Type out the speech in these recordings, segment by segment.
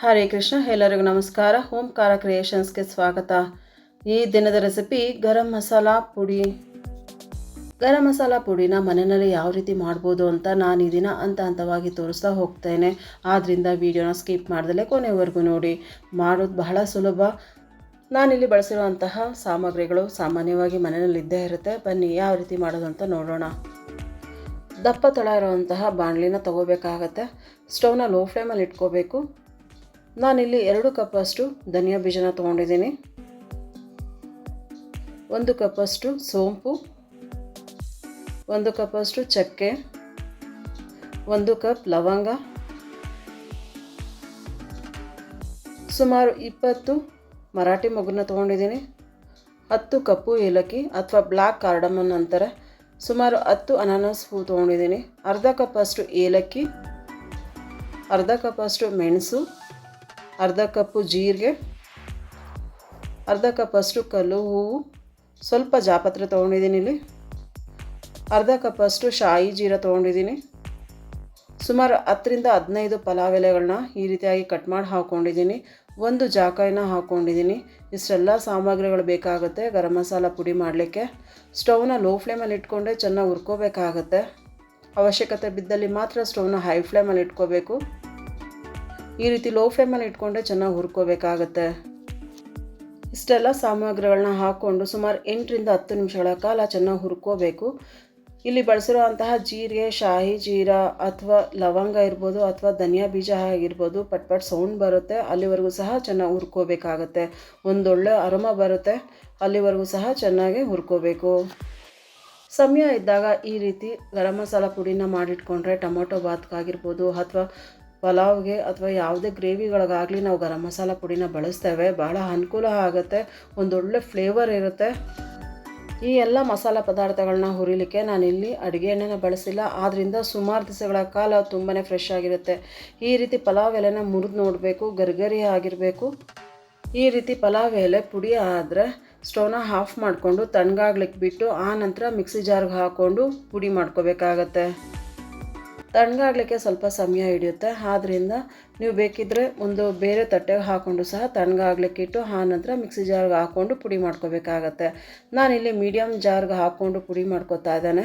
ಹರೇ ಕೃಷ್ಣ, ಎಲ್ಲರಿಗೂ ನಮಸ್ಕಾರ. ಓಂಕಾರ ಕ್ರಿಯೇಷನ್ಸ್ಗೆ ಸ್ವಾಗತ. ಈ ದಿನದ ರೆಸಿಪಿ, ಗರಂ ಮಸಾಲ ಪುಡಿ. ಗರಂ ಮಸಾಲ ಪುಡಿನ ಮನೆಯಲ್ಲಿ ಯಾವ ರೀತಿ ಮಾಡ್ಬೋದು ಅಂತ ನಾನು ಈ ದಿನ ಹಂತ ಹಂತವಾಗಿ ತೋರಿಸ್ತಾ ಹೋಗ್ತೇನೆ. ಆದ್ದರಿಂದ ವಿಡಿಯೋನ ಸ್ಕಿಪ್ ಮಾಡ್ದಲೇ ಕೊನೆವರೆಗೂ ನೋಡಿ. ಮಾಡೋದು ಬಹಳ ಸುಲಭ. ನಾನಿಲ್ಲಿ ಬಳಸಿರುವಂತಹ ಸಾಮಗ್ರಿಗಳು ಸಾಮಾನ್ಯವಾಗಿ ಮನೆಯಲ್ಲಿ ಇದ್ದೇ ಇರುತ್ತೆ. ಬನ್ನಿ, ಯಾವ ರೀತಿ ಮಾಡೋದು ಅಂತ ನೋಡೋಣ. ದಪ್ಪ ತಳ ಇರುವಂತಹ ಬಾಣಲಿನ ತೊಗೋಬೇಕಾಗತ್ತೆ. ಸ್ಟೌವ್ನ ಲೋ ಫ್ಲೇಮಲ್ಲಿ ಇಟ್ಕೋಬೇಕು. ನಾನಿಲ್ಲಿ ಎರಡು ಕಪ್ಪಷ್ಟು ಧನಿಯಾ ಬೀಜನ ತೊಗೊಂಡಿದ್ದೀನಿ. ಒಂದು ಕಪ್ಪಷ್ಟು ಸೋಂಪು. ಒಂದು ಕಪ್ಪಷ್ಟು ಚಕ್ಕೆ. ಒಂದು ಕಪ್ ಲವಂಗ. ಸುಮಾರು ಇಪ್ಪತ್ತು ಮರಾಠಿ ಮಗುನ ತೊಗೊಂಡಿದ್ದೀನಿ. ಹತ್ತು ಕಪ್ಪು ಏಲಕ್ಕಿ ಅಥವಾ ಬ್ಲ್ಯಾಕ್ ಕಾರ್ಡಮನ್ ಅಂತಾರೆ. ಸುಮಾರು ಹತ್ತು ಅನಾನಸ್ ಹೂ ತೊಗೊಂಡಿದ್ದೀನಿ. ಅರ್ಧ ಕಪ್ಪಷ್ಟು ಏಲಕ್ಕಿ. ಅರ್ಧ ಕಪ್ಪಷ್ಟು ಮೆಣಸು. ಅರ್ಧ ಕಪ್ಪು ಜೀರಿಗೆ, ಅರ್ಧ ಕಪ್ ಅಷ್ಟು ಕಲ್ಲು ಹೂವು, ಸ್ವಲ್ಪ ಜಾಪತ್ರೆ ತೊಗೊಂಡಿದ್ದೀನಿ ಇಲ್ಲಿ. ಅರ್ಧ ಕಪ್ಪಷ್ಟು ಶಾಯಿ ಜೀರ ತೊಗೊಂಡಿದ್ದೀನಿ. ಸುಮಾರು ಹತ್ತರಿಂದ ಹದಿನೈದು ಪಲಾವ್ ಎಲೆಗಳನ್ನ ಈ ರೀತಿಯಾಗಿ ಕಟ್ ಮಾಡಿ ಹಾಕ್ಕೊಂಡಿದ್ದೀನಿ ಒಂದು ಜಾಕಾಯಿನ ಹಾಕ್ಕೊಂಡಿದ್ದೀನಿ ಇಷ್ಟೆಲ್ಲ ಸಾಮಗ್ರಿಗಳು ಬೇಕಾಗುತ್ತೆ. ಗರಂ ಮಸಾಲ ಪುಡಿ ಮಾಡಲಿಕ್ಕೆ. ಸ್ಟೌವ್ನ ಲೋ ಫ್ಲೇಮಲ್ಲಿ ಇಟ್ಕೊಂಡೆ ಚೆನ್ನಾಗಿ ಹುರ್ಕೋಬೇಕಾಗತ್ತೆ. ಅವಶ್ಯಕತೆ ಬಿದ್ದಲ್ಲಿ ಮಾತ್ರ ಸ್ಟವ್ನ ಹೈ ಫ್ಲೇಮಲ್ಲಿ ಇಟ್ಕೋಬೇಕು. ಈ ರೀತಿ ಲೋ ಫ್ಲೇಮಲ್ಲಿ ಇಟ್ಕೊಂಡೆ ಚೆನ್ನಾಗಿ ಹುರ್ಕೋಬೇಕಾಗತ್ತೆ. ಇಷ್ಟೆಲ್ಲ ಸಾಮಗ್ರಿಗಳನ್ನ ಹಾಕ್ಕೊಂಡು ಸುಮಾರು ಎಂಟರಿಂದ ಹತ್ತು ನಿಮಿಷಗಳ ಕಾಲ ಚೆನ್ನಾಗಿ ಹುರ್ಕೋಬೇಕು. ಇಲ್ಲಿ ಬಳಸಿರುವಂತಹ ಜೀರಿಗೆ, ಶಾಹಿ ಜೀರಾ ಅಥವಾ ಲವಂಗ ಇರ್ಬೋದು ಅಥವಾ ಧನಿಯಾ ಬೀಜ ಆಗಿರ್ಬೋದು ಪಟ್ ಪಟ್ ಸೌಂಡ್ ಬರುತ್ತೆ. ಅಲ್ಲಿವರೆಗೂ ಸಹ ಚೆನ್ನಾಗಿ ಹುರ್ಕೋಬೇಕಾಗತ್ತೆ. ಒಂದೊಳ್ಳೆ ಅರಮ ಬರುತ್ತೆ. ಅಲ್ಲಿವರೆಗೂ ಸಹ ಚೆನ್ನಾಗಿ ಹುರ್ಕೋಬೇಕು. ಸಮಯ ಇದ್ದಾಗ ಈ ರೀತಿ ಗರಂ ಮಸಾಲ ಪುಡಿನ ಮಾಡಿಟ್ಕೊಂಡ್ರೆ ಟೊಮೊಟೊ ಬಾತ್ಗಾಗಿರ್ಬೋದು ಅಥವಾ ಪಲಾವ್ಗೆ ಅಥವಾ ಯಾವುದೇ ಗ್ರೇವಿಗಳಿಗಾಗಲಿ ನಾವು ಗರಂ ಮಸಾಲ ಪುಡಿನ ಬಳಸ್ತೇವೆ. ಬಹಳ ಅನುಕೂಲ ಆಗುತ್ತೆ. ಒಂದೊಳ್ಳೆ ಫ್ಲೇವರ್ ಇರುತ್ತೆ. ಈ ಎಲ್ಲ ಮಸಾಲ ಪದಾರ್ಥಗಳನ್ನ ಹುರಿಲಿಕ್ಕೆ ನಾನಿಲ್ಲಿ ಅಡುಗೆ ಎಣ್ಣೆನ ಬಳಸಿಲ್ಲ. ಆದ್ದರಿಂದ ಸುಮಾರು ದಿವಸಗಳ ಕಾಲ ತುಂಬಾ ಫ್ರೆಶ್ ಆಗಿರುತ್ತೆ. ಈ ರೀತಿ ಪಲಾವ್ ಎಲೆನ ಮುರಿದು ನೋಡಬೇಕು, ಗರ್ಗರಿ ಆಗಿರಬೇಕು. ಈ ರೀತಿ ಪಲಾವ್ ಎಲೆ ಪುಡಿ ಆದರೆ ಸ್ಟವ್ನ ಆಫ್ ಮಾಡಿಕೊಂಡು ತಣ್ಣಗಾಗ್ಲಿಕ್ಕೆ ಬಿಟ್ಟು ಆ ನಂತರ ಮಿಕ್ಸಿ ಜಾರ್ಗೆ ಹಾಕ್ಕೊಂಡು ಪುಡಿ ಮಾಡ್ಕೋಬೇಕಾಗತ್ತೆ. ತಣ್ಣಗಾಗಲಿಕ್ಕೆ ಸ್ವಲ್ಪ ಸಮಯ ಹಿಡಿಯುತ್ತೆ. ಆದ್ದರಿಂದ ನೀವು ಬೇಕಿದ್ದರೆ ಒಂದು ಬೇರೆ ತಟ್ಟೆಗೆ ಹಾಕ್ಕೊಂಡು ಸಹ ತಣ್ಣಗಾಗ್ಲಿಕ್ಕೆ ಇಟ್ಟು ಆ ನಂತರ ಮಿಕ್ಸಿ ಜಾರ್ಗೆ ಹಾಕ್ಕೊಂಡು ಪುಡಿ ಮಾಡ್ಕೋಬೇಕಾಗತ್ತೆ. ನಾನಿಲ್ಲಿ ಮೀಡಿಯಮ್ ಜಾರ್ಗೆ ಹಾಕ್ಕೊಂಡು ಪುಡಿ ಮಾಡ್ಕೋತಾ ಇದ್ದೇನೆ.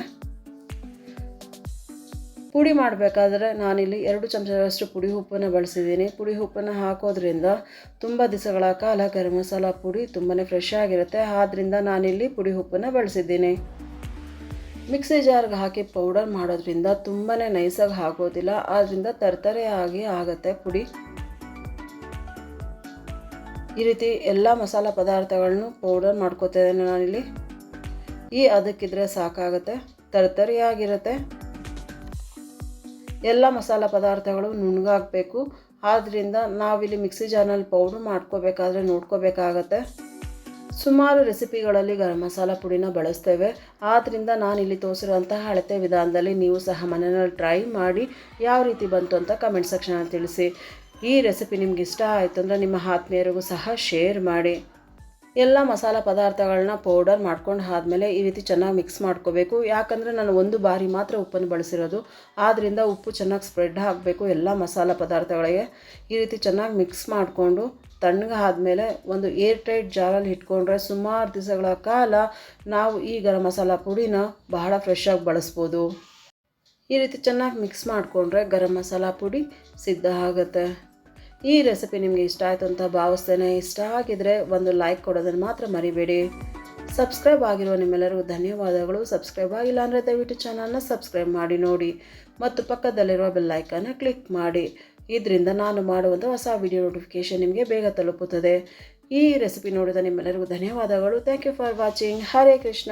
ಪುಡಿ ಮಾಡಬೇಕಾದ್ರೆ ನಾನಿಲ್ಲಿ ಎರಡು ಚಮಚದಷ್ಟು ಪುಡಿ ಉಪ್ಪನ್ನು ಬಳಸಿದ್ದೀನಿ. ಪುಡಿ ಉಪ್ಪನ್ನು ಹಾಕೋದ್ರಿಂದ ತುಂಬ ದಿವಸಗಳ ಕಾಲ ಗರಂ ಮಸಾಲ ಪುಡಿ ತುಂಬಾ ಫ್ರೆಶ್ ಆಗಿರುತ್ತೆ. ಆದ್ದರಿಂದ ನಾನಿಲ್ಲಿ ಪುಡಿ ಉಪ್ಪನ್ನು ಬಳಸಿದ್ದೀನಿ. ಮಿಕ್ಸಿ ಜಾರ್ಗೆ ಹಾಕಿ ಪೌಡರ್ ಮಾಡೋದ್ರಿಂದ ತುಂಬಾ ನೈಸಾಗಿ ಆಗೋದಿಲ್ಲ ಆದ್ದರಿಂದ ತರ್ತರೆಯಾಗಿ ಆಗುತ್ತೆ ಪುಡಿ. ಈ ರೀತಿ ಎಲ್ಲ ಮಸಾಲ ಪದಾರ್ಥಗಳನ್ನು ಪೌಡರ್ ಮಾಡ್ಕೋತಿದ್ದೇನೆ ನಾನಿಲ್ಲಿ. ಈ ಅದಕ್ಕಿದ್ರೆ ಸಾಕಾಗುತ್ತೆ, ತರ್ತರಿಯಾಗಿರುತ್ತೆ. ಎಲ್ಲ ಮಸಾಲ ಪದಾರ್ಥಗಳು ನುಣ್ಣಗಾಗಬೇಕು ಆದ್ದರಿಂದ ನಾವಿಲ್ಲಿ ಮಿಕ್ಸಿ ಜಾರ್ನಲ್ಲಿ ಪೌಡ್ರ್ ಮಾಡ್ಕೋಬೇಕಾದ್ರೆ ನೋಡ್ಕೋಬೇಕಾಗತ್ತೆ. ಸುಮಾರು ರೆಸಿಪಿಗಳಲ್ಲಿ ಗರಂ ಮಸಾಲ ಪುಡಿನ ಬಳಸ್ತೇವೆ. ಆದ್ದರಿಂದ ಇಲ್ಲಿ ತೋರಿಸಿರುವಂತಹ ಅಳತೆ ವಿಧಾನದಲ್ಲಿ ನೀವು ಸಹ ಮನೆಯಲ್ಲಿ ಟ್ರೈ ಮಾಡಿ ಯಾವ ರೀತಿ ಬಂತು ಅಂತ ಕಮೆಂಟ್ ಸೆಕ್ಷನಲ್ಲಿ ತಿಳಿಸಿ. ಈ ರೆಸಿಪಿ ನಿಮ್ಗೆ ಇಷ್ಟ ಆಯಿತು ಅಂದರೆ ನಿಮ್ಮ ಆತ್ಮೀಯರಿಗೂ ಸಹ ಶೇರ್ ಮಾಡಿ. ಎಲ್ಲ ಮಸಾಲ ಪದಾರ್ಥಗಳನ್ನ ಪೌಡರ್ ಮಾಡ್ಕೊಂಡು ಆದಮೇಲೆ ಈ ರೀತಿ ಚೆನ್ನಾಗಿ ಮಿಕ್ಸ್ ಮಾಡ್ಕೋಬೇಕು. ಯಾಕಂದರೆ ನಾನು ಒಂದು ಬಾರಿ ಮಾತ್ರ ಉಪ್ಪನ್ನು ಬಳಸಿರೋದು. ಆದ್ದರಿಂದ ಉಪ್ಪು ಚೆನ್ನಾಗಿ ಸ್ಪ್ರೆಡ್ ಆಗಬೇಕು. ಎಲ್ಲ ಮಸಾಲ ಪದಾರ್ಥಗಳಿಗೆ ಈ ರೀತಿ ಚೆನ್ನಾಗಿ ಮಿಕ್ಸ್ ಮಾಡಿಕೊಂಡು ತಣ್ಣಗೆ ಆದಮೇಲೆ ಒಂದು ಏರ್ ಟೈಟ್ ಜಾರಲ್ಲಿ ಇಟ್ಕೊಂಡ್ರೆ ಸುಮಾರು ದಿವಸಗಳ ಕಾಲ ನಾವು ಈ ಗರಂ ಮಸಾಲ ಪುಡಿನ ಬಹಳ ಫ್ರೆಶ್ಶಾಗಿ ಬಳಸ್ಬೋದು. ಈ ರೀತಿ ಚೆನ್ನಾಗಿ ಮಿಕ್ಸ್ ಮಾಡಿಕೊಂಡ್ರೆ ಗರಂ ಮಸಾಲ ಪುಡಿ ಸಿದ್ಧ ಆಗುತ್ತೆ. ಈ ರೆಸಿಪಿ ನಿಮಗೆ ಇಷ್ಟ ಆಯಿತು ಅಂತ ಭಾವಿಸ್ತೇನೆ. ಇಷ್ಟ ಆಗಿದರೆ ಒಂದು ಲೈಕ್ ಕೊಡೋದನ್ನು ಮಾತ್ರ ಮರಿಬೇಡಿ. ಸಬ್ಸ್ಕ್ರೈಬ್ ಆಗಿರುವ ನಿಮ್ಮೆಲ್ಲರಿಗೂ ಧನ್ಯವಾದಗಳು. ಸಬ್ಸ್ಕ್ರೈಬ್ ಆಗಿಲ್ಲ ಅಂದರೆ ದಯವಿಟ್ಟು ಚಾನಲ್ನ ಸಬ್ಸ್ಕ್ರೈಬ್ ಮಾಡಿ, ನೋಡಿ. ಮತ್ತು ಪಕ್ಕದಲ್ಲಿರುವ ಬೆಲ್ಲೈಕನ್ನ ಕ್ಲಿಕ್ ಮಾಡಿ. ಇದರಿಂದ ನಾನು ಮಾಡುವಂಥ ಹೊಸ ವಿಡಿಯೋ ನೋಟಿಫಿಕೇಷನ್ ನಿಮಗೆ ಬೇಗ ತಲುಪುತ್ತದೆ. ಈ ರೆಸಿಪಿ ನೋಡಿದ ನಿಮ್ಮೆಲ್ಲರಿಗೂ ಧನ್ಯವಾದಗಳು. Thank you for watching Hare Krishna